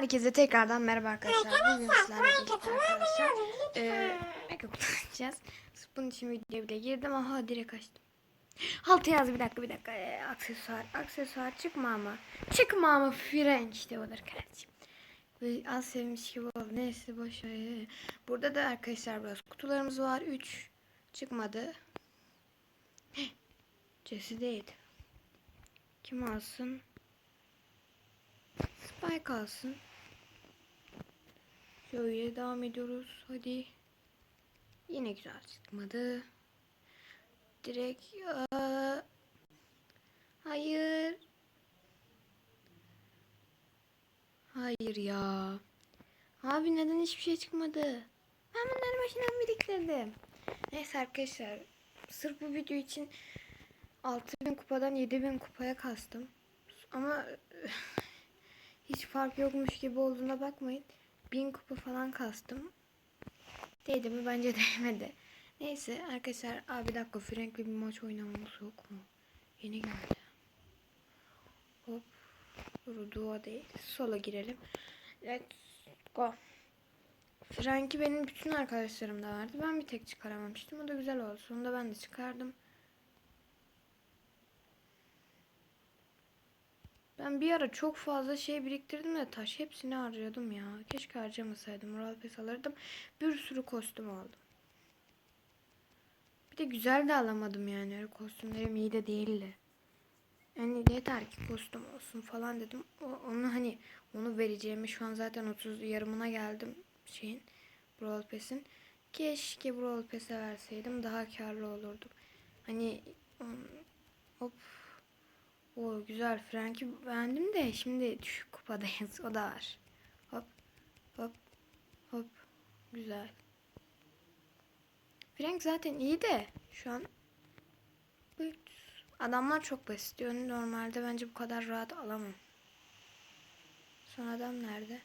Herkese tekrardan merhaba arkadaşlar. Bugün sizlerle birlikte arkadaşlar eee make kullanacağız. Bunun için videoya bile girdim. Aha direkt açtım. Altı yaz bir dakika bir dakika. Ee, aksesuar. Aksesuar çıkma ama. Çıkma ama French de olur kardeşim. Ve az sevmiş gibi oldu. Neyse boş ver. Burada da arkadaşlar biraz kutularımız var. 3 çıkmadı. Jesse değil. Kim alsın? Spike alsın. Şöyle devam ediyoruz. Hadi. Yine güzel çıkmadı. Direkt aa, hayır. Hayır ya. Abi neden hiçbir şey çıkmadı? Ben bunları başından biriktirdim. Neyse arkadaşlar. Sırf bu video için 6000 kupadan 7000 kupaya kastım. Ama hiç fark yokmuş gibi olduğuna bakmayın. 1000 kupa falan kastım. Değdi mi? Bence değmedi. Neyse arkadaşlar. Abi bir dakika Frank'le bir maç oynamamız yok mu? Yeni geldi. Hop. Dur dua değil. Sola girelim. Let's go. Frank'i benim bütün arkadaşlarım da vardı. Ben bir tek çıkaramamıştım. O da güzel oldu. Sonunda ben de çıkardım. Ben bir ara çok fazla şey biriktirdim de taş hepsini harcadım ya. Keşke harcamasaydım. Moral pes alırdım. Bir sürü kostüm aldım. Bir de güzel de alamadım yani. Öyle kostümlerim iyi de değildi. Yani yeter ki kostüm olsun falan dedim. O, onu hani onu vereceğimi şu an zaten 30 yarımına geldim şeyin. Brawl Pass'in. Keşke Brawl Pass'e verseydim daha karlı olurdum. Hani hop o güzel Frank'i beğendim de şimdi düşük kupadayız. O da var. Hop hop hop güzel. Frank zaten iyi de şu an adamlar çok basit. diyor. Normalde bence bu kadar rahat alamam. Son adam nerede?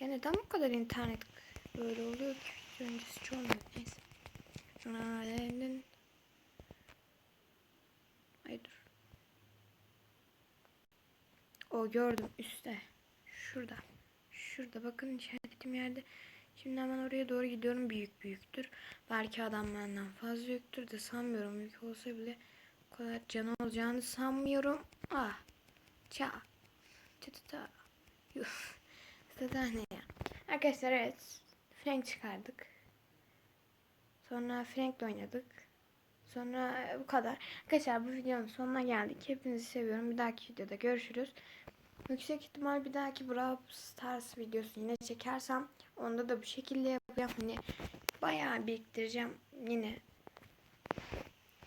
Ya neden bu kadar internet böyle oluyor ki? Öncesi olmuyor. Neyse. Dur. O gördüm üstte. Şurada. Şurada bakın işaretim yerde. Şimdi hemen oraya doğru gidiyorum. Büyük büyüktür. Belki adam benden fazla yüktür de sanmıyorum. Büyük olsa bile o kadar canı olacağını sanmıyorum. Ah. Ça. Çıtıta. Yuh. Çıtıta ne ya? Arkadaşlar evet. Frank çıkardık. Sonra Frank'le oynadık. Sonra e, bu kadar. Arkadaşlar bu videonun sonuna geldik. Hepinizi seviyorum. Bir dahaki videoda görüşürüz. Yüksek ihtimal bir dahaki Brawl Stars videosu yine çekersem onda da bu şekilde yapacağım. Hani bayağı biriktireceğim yine.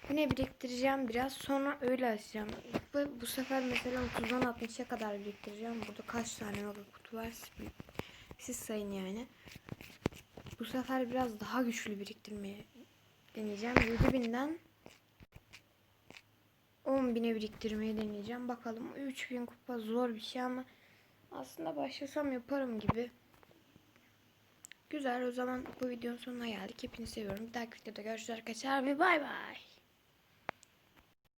Yine biriktireceğim biraz. Sonra öyle açacağım. Bu, bu sefer mesela 30'dan 60'a kadar biriktireceğim. Burada kaç tane mega kutu var siz, sayın yani. Bu sefer biraz daha güçlü biriktirmeye deneyeceğim. 7000'den 10.000'e biriktirmeyi deneyeceğim. Bakalım 3000 kupa zor bir şey ama aslında başlasam yaparım gibi. Güzel o zaman bu videonun sonuna geldik. Hepinizi seviyorum. Bir dahaki videoda görüşürüz arkadaşlar. Ve bay bay.